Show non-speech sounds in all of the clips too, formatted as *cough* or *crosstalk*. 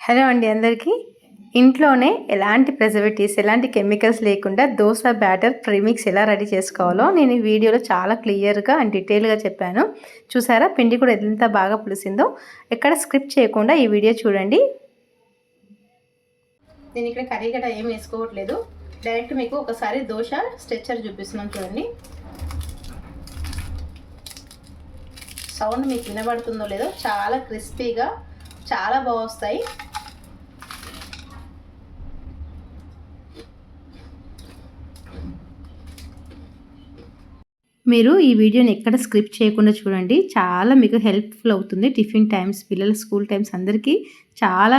Hello అండి అందరికీ. ఇంట్లోనే ఎలాంటి ప్రిజర్వేటివ్స్ ఎలాంటి కెమికల్స్ లేకుండా దోశ బ్యాటర్ ప్రీమిక్స్ ఎలా రెడీ చేసుకోవాలో నేను ఈ వీడియోలో చాలా క్లియర్గా అండ్ డీటెయిల్గా చెప్పాను. చూసారా? పిండి కూడా ఎంత బాగా పులిసిందో. ఎక్కడ స్క్రిప్ట్ చేయకుండా ఈ వీడియో చూడండి. నేను ఇక్కడ కర్రీ గట్రా ఏం వేసుకోవట్లేదు. డైరెక్ట్ మీకు ఒకసారి దోశ స్ట్రెచ్చర్ చూపిస్తున్నాను చూడండి. సౌండ్ మీకు వినబడుతుందో లేదో చాలా క్రిస్పీగా చాలా బాగా వస్తాయి. మీరు ఈ వీడియోని ఎక్కడ స్క్రిప్ట్ చేయకుండా చూడండి. చాలా మీకు హెల్ప్ఫుల్ అవుతుంది. టిఫిన్ టైమ్స్ పిల్లల స్కూల్ టైమ్స్ అందరికీ చాలా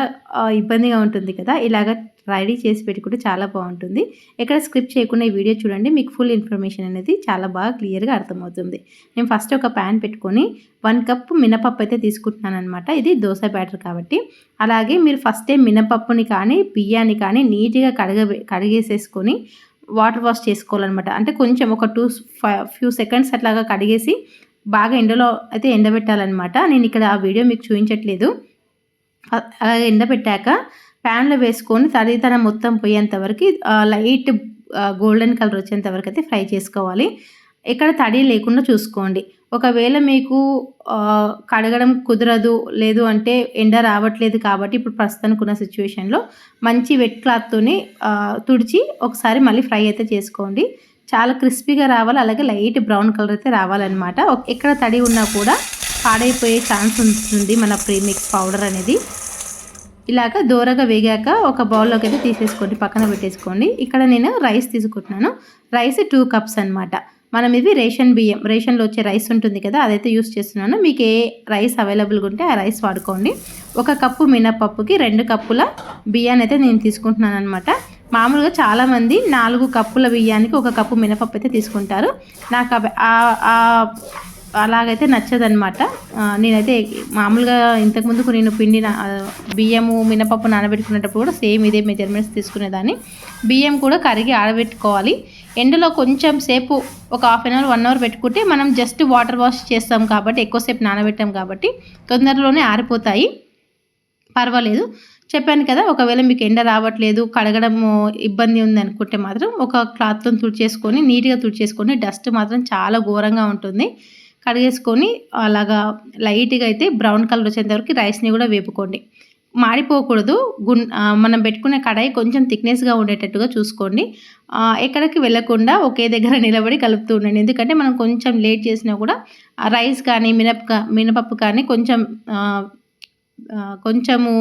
ఇబ్బందిగా ఉంటుంది కదా. ఇలాగ రెడీ చేసి పెట్టుకుంటే చాలా బాగుంటుంది. ఎక్కడ స్క్రిప్ట్ చేయకుండా ఈ వీడియో చూడండి. మీకు ఫుల్ ఇన్ఫర్మేషన్ అనేది చాలా బాగా క్లియర్గా అర్థమవుతుంది. నేను ఫస్ట్ ఒక ప్యాన్ పెట్టుకొని వన్ కప్ మినపప్పు అయితే తీసుకుంటున్నాను అనమాట ఇది దోశ బ్యాటర్ కాబట్టి. అలాగే మీరు ఫస్టే మినపప్పుని కానీ బియ్యాన్ని కానీ నీట్గా కడగ కడిగేసేసుకొని వాటర్ వాష్ చేసుకోవాలన్నమాట. అంటే కొంచెం ఒక టూ ఫ్యూ సెకండ్స్ అట్లాగా కడిగేసి బాగా ఎండలో అయితే ఎండబెట్టాలన్నమాట. నేను ఇక్కడ ఆ వీడియో మీకు చూపించట్లేదు. అలాగే ఎండబెట్టాక ప్యాన్లో వేసుకొని తడితనం మొత్తం పోయేంత వరకు లైట్ గోల్డెన్ కలర్ వచ్చేంత వరకు అయితే ఫ్రై చేసుకోవాలి. ఎక్కడ తడి లేకుండా చూసుకోండి. ఒకవేళ మీకు కడగడం కుదరదు లేదు అంటే ఎండ రావట్లేదు కాబట్టి ఇప్పుడు ప్రస్తుతానికి ఉన్న సిచ్యువేషన్లో మంచి వెట్ క్లాత్తోని తుడిచి ఒకసారి మళ్ళీ ఫ్రై అయితే చేసుకోండి. చాలా క్రిస్పీగా రావాలి అలాగే లైట్ బ్రౌన్ కలర్ అయితే రావాలన్నమాట. ఎక్కడ తడి ఉన్నా కూడా పాడైపోయే ఛాన్స్ ఉంటుంది మన ప్రీమిక్స్ పౌడర్ అనేది. ఇలాగ దూరగా వేగాక ఒక బౌల్లోకి అయితే తీసేసుకోండి పక్కన పెట్టేసుకోండి. ఇక్కడ నేను రైస్ తీసుకుంటున్నాను. రైస్ టూ కప్స్ అనమాట మనం ఇవి రేషన్ బియ్యం రేషన్లో వచ్చే రైస్ ఉంటుంది కదా అదైతే యూస్ చేస్తున్నాను. మీకు ఏ రైస్ అవైలబుల్గా ఉంటే ఆ రైస్ వాడుకోండి. ఒక కప్పు మినపప్పుకి రెండు కప్పుల బియ్యాన్ని అయితే నేను తీసుకుంటున్నాను అనమాట మామూలుగా చాలామంది నాలుగు కప్పుల బియ్యానికి ఒక కప్పు మినపప్పు అయితే తీసుకుంటారు. నాకు అలాగైతే నచ్చదనమాట నేనైతే మామూలుగా ఇంతకుముందుకు నేను పిండి బియ్యము మినపప్పు నానబెట్టుకునేటప్పుడు కూడా సేమ్ ఇదే మెజర్మెంట్స్ తీసుకునేదాన్ని. బియ్యం కూడా కరిగి ఆడబెట్టుకోవాలి ఎండలో కొంచెం సేపు ఒక half an hour one hour పెట్టుకుంటే మనం జస్ట్ వాటర్ వాష్ చేస్తాం కాబట్టి ఎక్కువసేపు నానబెట్టాం కాబట్టి తొందరలోనే ఆరిపోతాయి. పర్వాలేదు. చెప్పాను కదా ఒకవేళ మీకు ఎండ రావట్లేదు కడగడం ఇబ్బంది ఉంది అనుకుంటే మాత్రం ఒక క్లాత్తో తుడిచేసుకొని నీట్గా తుడిచేసుకొని డస్ట్ మాత్రం చాలా ఘోరంగా ఉంటుంది. కడిగేసుకొని అలాగా లైట్గా అయితే బ్రౌన్ కలర్ వచ్చేంత వరకు రైస్ని కూడా వేపుకోండి. మాడిపోకూడదు. గున్ మనం పెట్టుకునే కడాయి కొంచెం థిక్నెస్గా ఉండేటట్టుగా చూసుకోండి. ఎక్కడికి వెళ్ళకుండా ఒకే దగ్గర *laughs* నిలబడి కలుపుతూ ఉండండి. ఎందుకంటే మనం కొంచెం లేట్ చేసినా కూడా రైస్ కానీ మినప మినపప్పు కానీ కొంచెం కొంచెము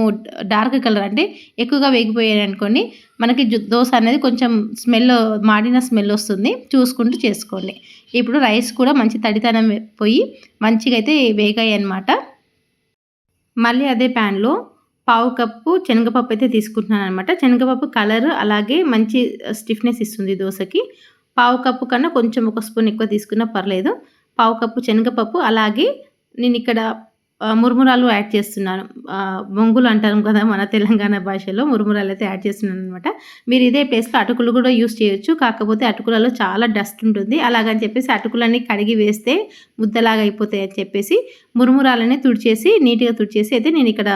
డార్క్ కలర్ అంటే ఎక్కువగా వేగిపోయాయి అనుకోండి మనకి దోశ అనేది కొంచెం స్మెల్ మాడిన స్మెల్ వస్తుంది. చూసుకుంటూ చేసుకోండి. ఇప్పుడు రైస్ కూడా మంచి తడితనం పోయి మంచిగా అయితే వేగాయి అనమాట మళ్ళీ అదే ప్యాన్లో పావు కప్పు శనగపప్పు అయితే తీసుకుంటున్నాను అనమాట శనగపప్పు కలర్ అలాగే మంచి స్టిఫ్నెస్ ఇస్తుంది దోశకి. పావు కప్పు కన్నా కొంచెం ఒక స్పూన్ ఎక్కువ తీసుకున్నా పర్లేదు. పావు కప్పు శనగపప్పు అలాగే నేను ఇక్కడ మురుమురాలు యాడ్ చేస్తున్నాను. బొంగులు అంటారు కదా మన తెలంగాణ భాషలో మురుమురాలు అయితే యాడ్ చేస్తున్నాను అనమాట మీరు ఇదే ప్లేస్లో అటుకులు కూడా యూస్ చేయొచ్చు. కాకపోతే అటుకులలో చాలా డస్ట్ ఉంటుంది. అలాగని చెప్పేసి అటుకులన్నీ కడిగి వేస్తే ముద్దలాగా అయిపోతాయి అని చెప్పేసి మురుమురాలని తుడిచేసి నీట్గా తుడిచేసి అయితే నేను ఇక్కడ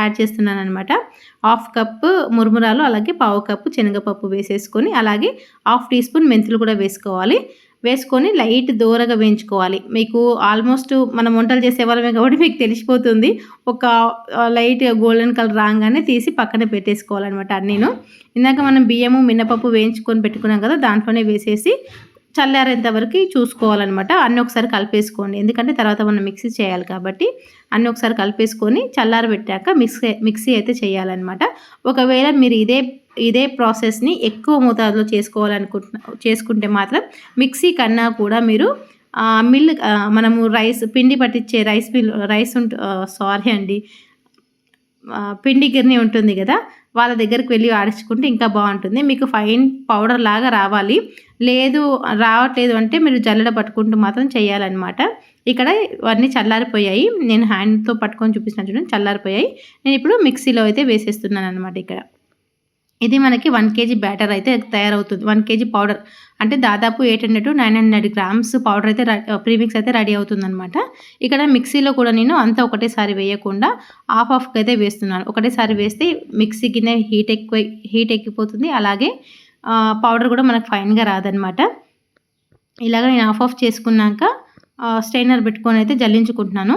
యాడ్ చేస్తున్నాను అనమాట హాఫ్ కప్ మురుమురాలు అలాగే పావు కప్పు శనగపప్పు వేసేసుకొని అలాగే హాఫ్ టీ స్పూన్ మెంతులు కూడా వేసుకోవాలి. వేసుకొని లైట్ దూరగా వేయించుకోవాలి. మీకు ఆల్మోస్ట్ మనం వంటలు చేసే వాళ్ళమే కాబట్టి మీకు తెలిసిపోతుంది. ఒక లైట్ గోల్డెన్ కలర్ రాగానే తీసి పక్కన పెట్టేసుకోవాలన్నమాట అన్నీను. ఇందాక మనం బియ్యము మినపప్పు వేయించుకొని పెట్టుకున్నాం కదా దాంట్లోనే వేసేసి చల్లారేంత వరకు చూసుకోవాలన్నమాట. అన్నీ ఒకసారి కలిపేసుకోండి. ఎందుకంటే తర్వాత మనం మిక్సీ చేయాలి కాబట్టి అన్నీ ఒకసారి కలిపేసుకొని చల్లారబెట్టాక మిక్సీ మిక్సీ అయితే చేయాలన్నమాట. ఒకవేళ మీరు ఇదే ఇదే ప్రాసెస్ని ఎక్కువ మోతాదులో చేసుకోవాలనుకుంటున్న చేసుకుంటే మాత్రం మిక్సీ కన్నా కూడా మీరు మిల్ మనము రైస్ పిండి పట్టించే రైస్ మిల్ రైస్ ఉంట సారీ అండి పిండి గిర్ని ఉంటుంది కదా వాళ్ళ దగ్గరికి వెళ్ళి ఆడించుకుంటే ఇంకా బాగుంటుంది. మీకు ఫైన్ పౌడర్ లాగా రావాలి. లేదు రావట్లేదు అంటే మీరు జల్లెడ పట్టుకుంటూ మాత్రం చేయాలన్నమాట. ఇక్కడ ఇవన్నీ చల్లారిపోయాయి. నేను హ్యాండ్తో పట్టుకొని చూపిస్తున్నాను చూడండి చల్లారిపోయాయి. నేను ఇప్పుడు మిక్సీలో అయితే వేసేస్తున్నాను అనమాట ఇక్కడ. ఇది మనకి వన్ కేజీ బ్యాటర్ అయితే తయారవుతుంది. వన్ కేజీ పౌడర్ అంటే దాదాపు eight hundred to nine hundred grams powder అయితే ప్రీమిక్స్ uh, అయితే రెడీ అవుతుందనమాట ఇక్కడ మిక్సీలో కూడా నేను అంతా ఒకటేసారి వేయకుండా హాఫ్ ఆఫ్కి అయితే వేస్తున్నాను. ఒకటేసారి వేస్తే మిక్సీ గిన్నె హీట్ ఎక్కువ హీట్ ఎక్కిపోతుంది. అలాగే పౌడర్ కూడా మనకు ఫైన్గా రాదనమాట ఇలాగ నేను హాఫ్ ఆఫ్ చేసుకున్నాక స్టైనర్ పెట్టుకొని అయితే జల్లించుకుంటున్నాను.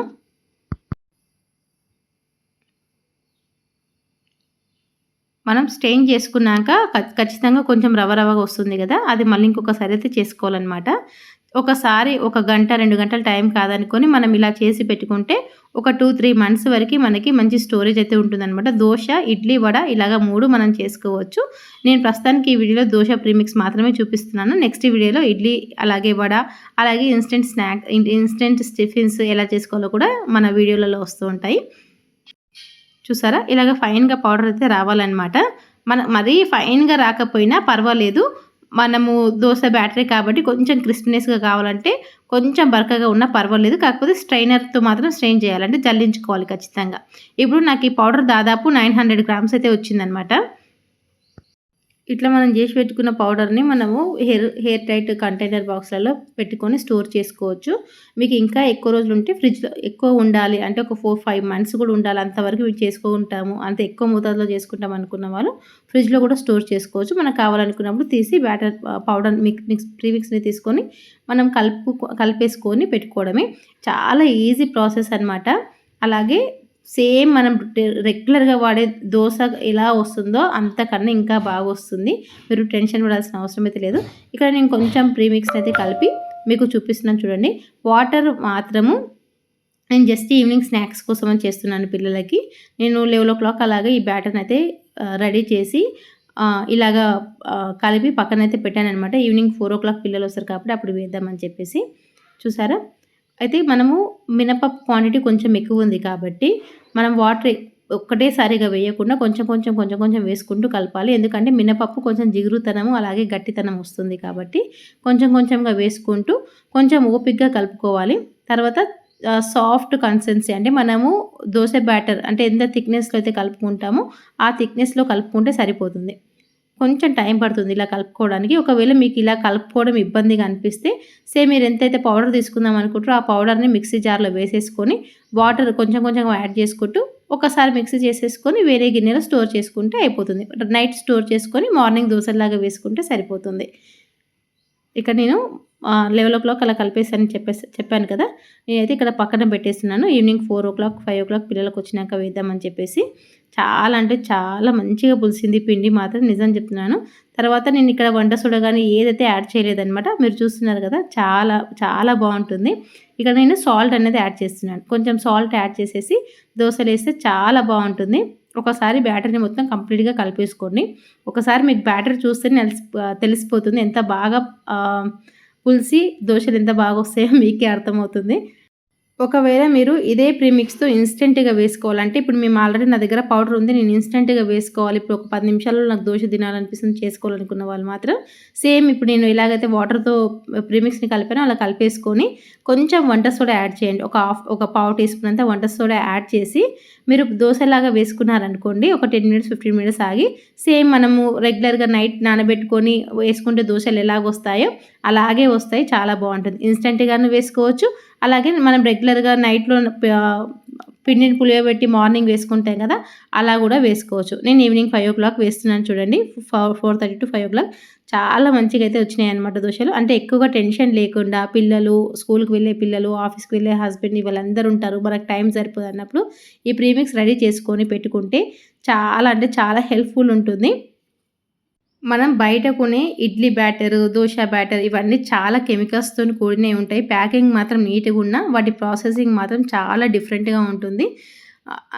మనం స్టెయిన్ చేసుకున్నాక ఖచ్చితంగా కొంచెం రవ రవగా వస్తుంది కదా అది మళ్ళీ ఇంకొకసారి అయితే చేసుకోవాలన్నమాట. ఒకసారి ఒక గంట రెండు గంటల టైం కాదనుకొని మనం ఇలా చేసి పెట్టుకుంటే ఒక టూ త్రీ మంత్స్ వరకు మనకి మంచి స్టోరేజ్ అయితే ఉంటుందన్నమాట. దోశ ఇడ్లీ వడ ఇలాగ మూడు మనం చేసుకోవచ్చు. నేను ప్రస్తుతానికి ఈ వీడియోలో దోశ ప్రీమిక్స్ మాత్రమే చూపిస్తున్నాను. నెక్స్ట్ వీడియోలో ఇడ్లీ అలాగే వడ అలాగే ఇన్స్టెంట్ స్నాక్ ఇన్స్టెంట్ టిఫిన్స్ ఎలా చేసుకోవాలో కూడా మన వీడియోలలో వస్తూ ఉంటాయి. చూసారా? ఇలాగ ఫైన్గా పౌడర్ అయితే రావాలన్నమాట. మన మరీ ఫైన్గా రాకపోయినా పర్వాలేదు. మనము దోశ బ్యాటరీ కాబట్టి కొంచెం క్రిస్పీనెస్గా కావాలంటే కొంచెం బరకగా ఉన్నా పర్వాలేదు. కాకపోతే స్ట్రైనర్తో మాత్రం స్ట్రెయిన్ చేయాలంటే జల్లించుకోవాలి ఖచ్చితంగా. ఇప్పుడు నాకు ఈ పౌడర్ దాదాపు నైన్ హండ్రెడ్ గ్రామ్స్ అయితే వచ్చిందనమాట ఇట్లా మనం చేసి పెట్టుకున్న పౌడర్ని మనము హెయిర్ హెయిర్ టైట్ కంటైనర్ బాక్స్లలో పెట్టుకొని స్టోర్ చేసుకోవచ్చు. మీకు ఇంకా ఎక్కువ రోజులు ఉంటే ఫ్రిడ్జ్లో ఎక్కువ ఉండాలి. అంటే ఒక ఫోర్ ఫైవ్ మంత్స్ కూడా ఉండాలి. అంతవరకు మేము చేసుకుంటాము అంత ఎక్కువ మోతాదులో చేసుకుంటాం అనుకున్న వాళ్ళు ఫ్రిడ్జ్లో కూడా స్టోర్ చేసుకోవచ్చు. మనకు కావాలనుకున్నప్పుడు తీసి బ్యాటర్ పౌడర్ మిక్స్ మిక్స్ ప్రీమిక్స్ని తీసుకొని మనం కలుపు కలిపేసుకొని పెట్టుకోవడమే. చాలా ఈజీ ప్రాసెస్ అనమాట అలాగే సేమ్ మనం రెగ్యులర్గా వాడే దోశ ఎలా వస్తుందో అంతకన్నా ఇంకా బాగా వస్తుంది. మీరు టెన్షన్ పడాల్సిన అవసరం అయితే లేదు. ఇక్కడ నేను కొంచెం ప్రీమిక్స్ అయితే కలిపి మీకు చూపిస్తున్నాను చూడండి. వాటర్ మాత్రము నేను జస్ట్ ఈవినింగ్ స్నాక్స్ కోసం అని చేస్తున్నాను పిల్లలకి. నేను లెవెన్ ఓ క్లాక్ అలాగే ఈ బ్యాటర్ని అయితే రెడీ చేసి ఇలాగా కలిపి పక్కనైతే పెట్టాను అనమాట ఈవినింగ్ ఫోర్ ఓ క్లాక్ పిల్లలు వస్తారు కాబట్టి అప్పుడు వేద్దామని చెప్పేసి. చూసారా? అయితే మనము మినపప్పు క్వాంటిటీ కొంచెం ఎక్కువ ఉంది కాబట్టి మనం వాటర్ ఒక్కటేసారిగా వేయకుండా కొంచెం కొంచెం కొంచెం కొంచెం వేసుకుంటూ కలపాలి. ఎందుకంటే మినపప్పు కొంచెం జిగురుతనము అలాగే గట్టితనం వస్తుంది కాబట్టి కొంచెం కొంచెంగా వేసుకుంటూ కొంచెం ఓపిక్గా కలుపుకోవాలి. తర్వాత సాఫ్ట్ కన్సిస్టెన్సీ అంటే మనము దోశ బ్యాటర్ అంటే ఎంత థిక్నెస్లో అయితే కలుపుకుంటామో ఆ థిక్నెస్లో కలుపుకుంటే సరిపోతుంది. కొంచెం టైం పడుతుంది ఇలా కలుపుకోవడానికి. ఒకవేళ మీకు ఇలా కలుపుకోవడం ఇబ్బందిగా అనిపిస్తే సేమ్ మీరు ఎంతైతే పౌడర్ తీసుకుందాం అనుకుంటారో ఆ పౌడర్ని మిక్సీ జార్లో వేసేసుకొని వాటర్ కొంచెం కొంచెం యాడ్ చేసుకుంటూ ఒకసారి మిక్సీ చేసేసుకొని వేరే గిన్నెలో స్టోర్ చేసుకుంటే అయిపోతుంది. నైట్ స్టోర్ చేసుకొని మార్నింగ్ దోశలాగా వేసుకుంటే సరిపోతుంది. ఇక నేను లెవెన్ ఓ క్లాక్ అలా కలిపేసాను చెప్పేసి చెప్పాను కదా. నేనైతే ఇక్కడ పక్కన పెట్టేస్తున్నాను. Evening four o'clock five o'clock పిల్లలకు వచ్చినాక వేద్దామని చెప్పేసి చాలా అంటే చాలా మంచిగా పులిసింది పిండి మాత్రం నిజం చెప్తున్నాను. తర్వాత నేను ఇక్కడ వంట చూడగానే కానీ ఏదైతే యాడ్ చేయలేదనమాట మీరు చూస్తున్నారు కదా చాలా చాలా బాగుంటుంది. ఇక్కడ నేను సాల్ట్ అనేది యాడ్ చేస్తున్నాను. కొంచెం సాల్ట్ యాడ్ చేసేసి దోశలు వేస్తే చాలా బాగుంటుంది. ఒకసారి బ్యాటర్ని మొత్తం కంప్లీట్గా కలిపేసుకోండి. ఒకసారి మీకు బ్యాటర్ చూస్తే తెలిసిపోతుంది ఎంత బాగా పులిసి దోశలు ఎంత బాగా వస్తాయో మీకే అర్థమవుతుంది. ఒకవేళ మీరు ఇదే ప్రీమిక్స్తో ఇన్స్టెంట్గా వేసుకోవాలంటే ఇప్పుడు మేము ఆల్రెడీ నా దగ్గర పౌడర్ ఉంది నేను ఇన్స్టెంట్గా వేసుకోవాలి. ఇప్పుడు ఒక పది నిమిషాల్లో నాకు దోశ తినాలనిపిస్తుంది చేసుకోవాలనుకున్న వాళ్ళు మాత్రం సేమ్ ఇప్పుడు నేను ఎలాగైతే వాటర్తో ప్రీమిక్స్ని కలిపానో అలా కలిపేసుకొని కొంచెం వంట సోడా యాడ్ చేయండి. ఒక హాఫ్ ఒక పావు టీ స్పూన్ అంతా వంట సోడా యాడ్ చేసి మీరు దోశలాగా వేసుకున్నారనుకోండి ఒక టెన్ మినిట్స్ ఫిఫ్టీన్ మినిట్స్ ఆగి సేమ్ మనము రెగ్యులర్గా నైట్ నానబెట్టుకొని వేసుకుంటే దోశలు ఎలాగొస్తాయో అలాగే వస్తాయి చాలా బాగుంటుంది. ఇన్స్టెంట్గాను వేసుకోవచ్చు అలాగే మనం రెగ్యులర్గా నైట్లో పిండిని పులియబెట్టి మార్నింగ్ వేసుకుంటాం కదా అలా కూడా వేసుకోవచ్చు. నేను ఈవినింగ్ ఫైవ్ ఓ క్లాక్ వేస్తున్నాను చూడండి. Four four thirty to five o'clock చాలా మంచిగా అయితే వచ్చినాయి అనమాట దోశలు. అంటే ఎక్కువగా టెన్షన్ లేకుండా పిల్లలు స్కూల్కి వెళ్ళే పిల్లలు ఆఫీస్కి వెళ్ళే హస్బెండ్ వీళ్ళందరూ ఉంటారు. మనకు టైం సరిపోదు అన్నప్పుడు ఈ ప్రీమిక్స్ రెడీ చేసుకొని పెట్టుకుంటే చాలా అంటే చాలా హెల్ప్ఫుల్ ఉంటుంది. మనం బయట కొనే ఇడ్లీ బ్యాటర్ దోశ బ్యాటర్ ఇవన్నీ చాలా కెమికల్స్తో కూడినవి ఉంటాయి. ప్యాకింగ్ మాత్రం నీట్గా ఉన్న వాటి ప్రాసెసింగ్ మాత్రం చాలా డిఫరెంట్గా ఉంటుంది.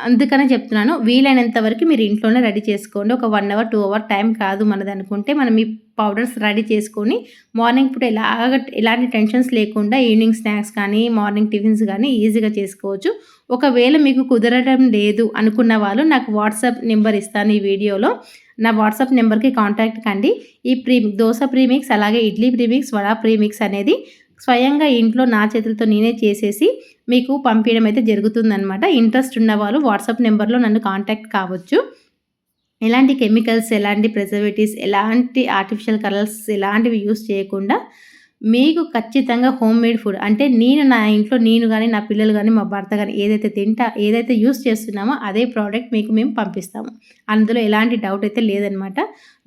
అందుకనే చెప్తున్నాను వీలైనంత వరకు మీరు ఇంట్లోనే రెడీ చేసుకోండి. ఒక one hour two hour time కాదు మనది అనుకుంటే మనం ఈ పౌడర్స్ రెడీ చేసుకొని మార్నింగ్ పూట ఎలాగ ఎలాంటి టెన్షన్స్ లేకుండా ఈవినింగ్ స్నాక్స్ కానీ మార్నింగ్ టిఫిన్స్ కానీ ఈజీగా చేసుకోవచ్చు. ఒకవేళ మీకు కుదరడం లేదు అనుకున్న వాళ్ళు నాకు వాట్సాప్ నెంబర్ ఇస్తాను ఈ వీడియోలో. నా వాట్సాప్ నెంబర్కి కాంటాక్ట్ కండి. ఈ ప్రీ దోశ ప్రీమిక్స్ అలాగే ఇడ్లీ ప్రీమిక్స్ వడా ప్రీమిక్స్ అనేది స్వయంగా ఇంట్లో నా చేతులతో నేనే చేసేసి మీకు పంపించడం అయితే జరుగుతుందనమాట ఇంట్రెస్ట్ ఉన్నవారు వాట్సాప్ నెంబర్లో నన్ను కాంటాక్ట్ కావచ్చు. ఎలాంటి కెమికల్స్ ఎలాంటి ప్రిజర్వేటివ్స్ ఎలాంటి ఆర్టిఫిషియల్ కలర్స్ ఎలాంటివి యూస్ చేయకుండా మీకు ఖచ్చితంగా హోమ్ మేడ్ ఫుడ్ అంటే నేను నా ఇంట్లో నేను కానీ నా పిల్లలు కానీ మా భర్త కానీ ఏదైతే తింటా ఏదైతే యూస్ చేస్తున్నామో అదే ప్రోడక్ట్ మీకు మేము పంపిస్తాము. అందులో ఎలాంటి డౌట్ అయితే లేదనమాట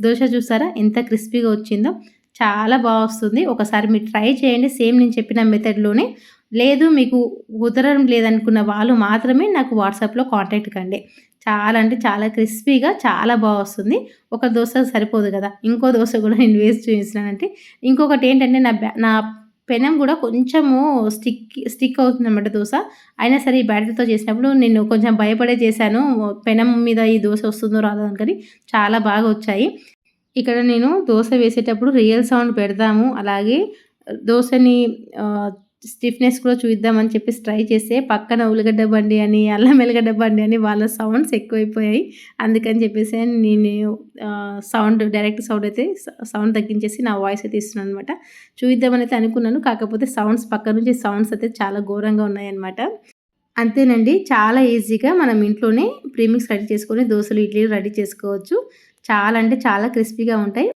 దోశ చూసారా? ఎంత క్రిస్పీగా వచ్చిందో. చాలా బాగా వస్తుంది. ఒకసారి మీరు ట్రై చేయండి. సేమ్ నేను చెప్పిన మెథడ్లోనే లేదు మీకు కుదరడం లేదనుకున్న వాళ్ళు మాత్రమే నాకు వాట్సాప్లో కాంటాక్ట్ కండి. చాలా అంటే చాలా క్రిస్పీగా చాలా బాగా వస్తుంది. ఒక దోశ సరిపోదు కదా. ఇంకో దోశ కూడా నేను వేస్ట్ చూపిస్తున్నానంటే ఇంకొకటి ఏంటంటే నా బ్యా నా పెనం కూడా కొంచెము స్టిక్ స్టిక్ అవుతుంది అనమాట దోశ. అయినా సరే ఈ బ్యాటరీతో చేసినప్పుడు నేను కొంచెం భయపడే చేశాను. పెనం మీద ఈ దోశ వస్తుందో రాదో అనుకని చాలా బాగా వచ్చాయి. ఇక్కడ నేను దోశ వేసేటప్పుడు రియల్ సౌండ్ పెడదాము అలాగే దోశని స్టిఫ్నెస్ కూడా చూద్దామని చెప్పేసి ట్రై చేస్తే పక్కన ఉల్లిగడ్డ బండి అని అల్లం ఎల్లిగడ్డ బండి అని వాళ్ళ సౌండ్స్ ఎక్కువైపోయాయి. అందుకని చెప్పేసి నేను సౌండ్ డైరెక్ట్ సౌండ్ అయితే సౌండ్ తగ్గించేసి నా వాయిస్ అయితే ఇస్తున్నాను అనమాట చూద్దామని అయితే అనుకున్నాను కాకపోతే సౌండ్స్ పక్క నుంచి సౌండ్స్ అయితే చాలా ఘోరంగా ఉన్నాయన్నమాట. అంతేనండి చాలా ఈజీగా మనం ఇంట్లోనే ప్రీమిక్స్ రెడీ చేసుకొని దోశలు ఇడ్లీలు రెడీ చేసుకోవచ్చు. చాలా అంటే చాలా క్రిస్పీగా ఉంటాయి.